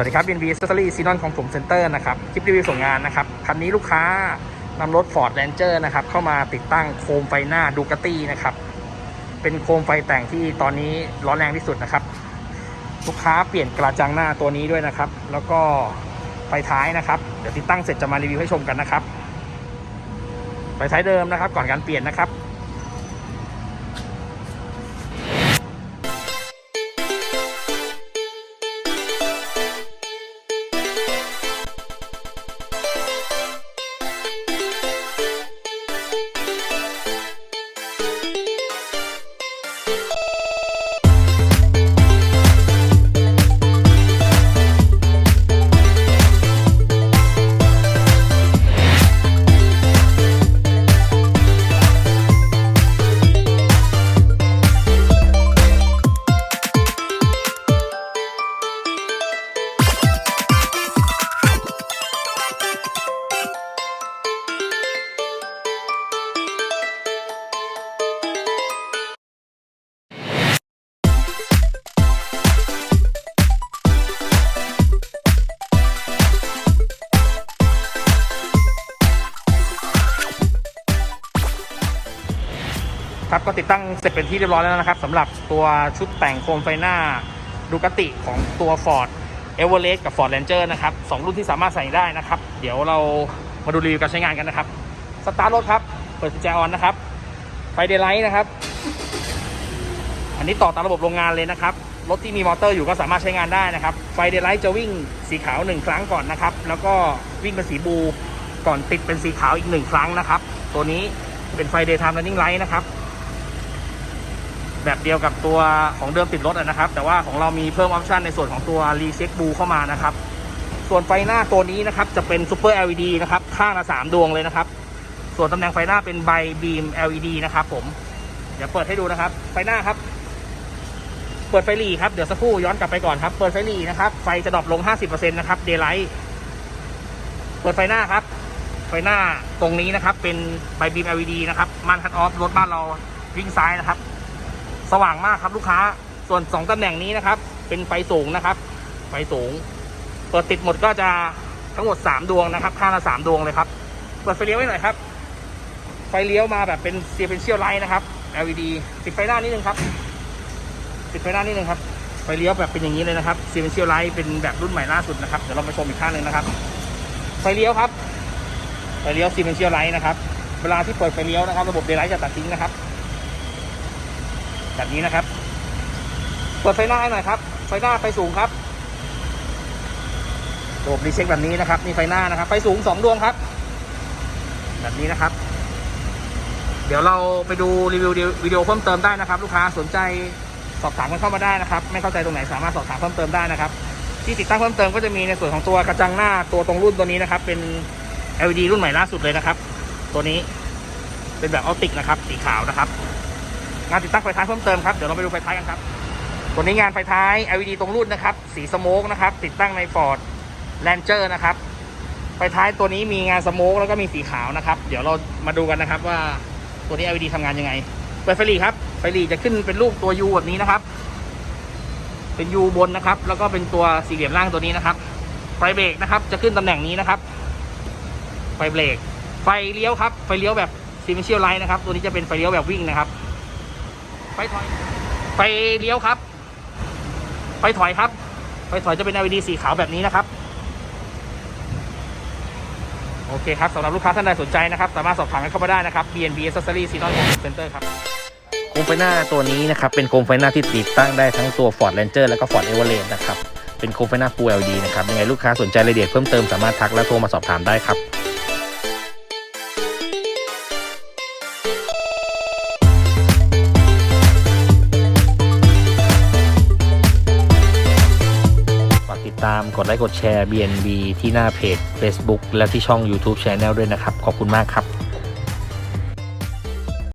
วัสดีครับ BNB Accessory s e a n o n ของผมเซ็นเตอร์นะครับ คลิปรีวิวส่งงานนะครับ คันนี้ลูกค้านำรถ Ford Ranger นะครับ เข้ามาติดตั้งโคมไฟหน้าดูก a ตี้นะครับ เป็นโคมไฟแต่งที่ตอนนี้ร้อนแรงที่สุดนะครับ ลูกค้าเปลี่ยนกระจังหน้าตัวนี้ด้วยนะครับ แล้วก็ไฟท้ายนะครับ เดี๋ยวติดตั้งเสร็จจะมารีวิวให้ชมกันนะครับ ไฟท้ายเดิมนะครับ ก่อนการเปลี่ยนนะครับ ครับก็ติดตั้งเสร็จเป็นที่เรียบร้อยแล้วนะครับสำหรับตัวชุดแต่งโคมไฟหน้าดูกติของตัว Ford e v e r e s t กับ Ford Ranger นะครับสองรุ่นที่สามารถใส่ได้นะครับ เดี๋ยวเรามาดูรีวิวการใช้งานกันนะครับสตาร์ทรถครับ เปิดกุญแจออนนะครับไฟเดย์ไลท์นะครับ อันนี้ต่อตามระบบโรงงานเลยนะครับรถที่มีมอเตอร์อยู่ก็สามารถใช้งานได้นะครับ ไฟเดย์ไลท์จะวิ่งสีขาวหนึ่งครั้งก่อนนะครับ แล้วก็วิ่งเป็นสีบลูก่อนติดเป็นสีขาวอีกหนึ่งครั้งนะครับ ตัวนี้เป็นไฟเดย์ไทม์ running light นะครับ แบบเดียวกับตัวของเดิมติดรถอะนะครับ แต่ว่าของเรามีเพิ่มออปชันในส่วนของตัว r e s e t Blue เข้ามานะครับ ส่วนไฟหน้าตัวนี้นะครับจะเป็น Super LED นะครับข้างละ3ดวงเลยนะครับ ส่วนตำแหน่งไฟหน้าเป็นใบบีม LED นะครับผมเดี๋ยวเปิดให้ดูนะครับ ไฟหน้าครับ เปิดไฟหลีครับเดี๋ยวสักครู่ย้อนกลับไปก่อนครับ เปิดไฟหลีนะครับไฟจะดรอปลง 50%นะครับ Daylight เปิดไฟหน้าครับ ไฟหน้าตรงนี้นะครับ เป็นใบบีม LED นะครับมันคัดออฟรถบ้านเราวิ่งซ้ายนะครับ สว่างมากครับลูกค้า ส่วน2ตำแหน่งนี้นะครับ เป็นไฟสูงนะครับ ไฟสูง เปิดติดหมดก็จะทั้งหมด3ดวงนะครับ ข้างละ3ดวงเลยครับ เปิดไฟเลี้ยวไว้หน่อยครับ ไฟเลี้ยวมาแบบเป็นเซียเป็นเชียลไลท์นะครับ LED ติดไฟหน้านิดนึงครับ ติดไฟหน้านิดนึงครับ ไฟเลี้ยวแบบเป็นอย่างนี้เลยนะครับเซียเป็นเชียลไลท์เป็นแบบรุ่นใหม่ล่าสุดนะครับ เดี๋ยวเราไปชมอีกข้างหนึ่งนะครับ ไฟเลี้ยวครับไฟเลี้ยวซีเมนเชียลไลท์นะครับ เวลาที่เปิดไฟเลี้ยวนะครับ ระบบเดย์ไลท์จะตัดทิ้งนะครับ แบบนี้นะครับ เปิดไฟหน้าให้หน่อยครับ ไฟหน้าไฟสูงครับระบบรีเช็คแบบนี้นะครับนี่ไฟหน้านะครับ ไฟสูงสองดวงครับ แบบนี้นะครับ เดี๋ยวเราไปดูรีวิววิดีโอเพิ่มเติมได้นะครับ ลูกค้าสนใจสอบถามกันเข้ามาได้นะครับ ไม่เข้าใจตรงไหนสามารถสอบถามเพิ่มเติมได้นะครับ ที่ติดตั้งเพิ่มเติมก็จะมีในส่วนของตัวกระจังหน้าตัวตรงรุ่นตัวนี้นะครับ เป็น LED รุ่นใหม่ล่าสุดเลยนะครับ ตัวนี้เป็นแบบออปติกนะครับ สีขาวนะครับ งานติดตั้งไฟท้ายเพิ่มเติมครับ เดี๋ยวเราไปดูไฟท้ายกันครับ ตัวนี้งานไฟท้าย LED ตรงรุ่นนะครับ สีสโมกนะครับ ติดตั้งใน Ford Ranger นะครับ ไฟท้ายตัวนี้มีงานสโมกแล้วก็มีสีขาวนะครับ เดี๋ยวเรามาดูกันนะครับว่าตัวนี้ LED ทำงานยังไง เปิดไฟหลีครับ ไฟหลีจะขึ้นเป็นรูปตัว U แบบนี้นะครับ เป็น U บนนะครับ แล้วก็เป็นตัวสี่เหลี่ยมล่างตัวนี้นะครับ ไฟเบรกนะครับ จะขึ้นตำแหน่งนี้นะครับ ไฟเบรก ไฟเลี้ยวครับ ไฟเลี้ยวแบบซีเมนเชียลไลท์นะครับ ตัวนี้จะเป็นไฟเลี้ยวแบบวิ่งนะครับ ไฟถอยไฟเลี้ยวครับไฟถอยครับไฟถอยจะเป็น LED สีขาวแบบนี้นะครับ โอเคครับสำหรับลูกค้าท่านใดสนใจนะครับ สามารถสอบถามกันเข้ามาได้นะครับ BNB Accessory s e a n Center ครับโคมไฟหน้าตัวนี้นะครับเป็นโคมไฟหน้าที่ติดตั้งได้ทั้งตัว Ford Ranger แล้วก็ Ford Everest นะครับเป็นโคมไฟหน้า Full LED นะครับยังไงลูกค้าสนใจรายละเอียดเพิ่มเติมสามารถทักและโทรมาสอบถามได้ครับ ตามกดไลค์กดแชร์ BNB ที่หน้าเพจ Facebook และที่ช่อง YouTube Channel ด้วยนะครับ ขอบคุณมากครับ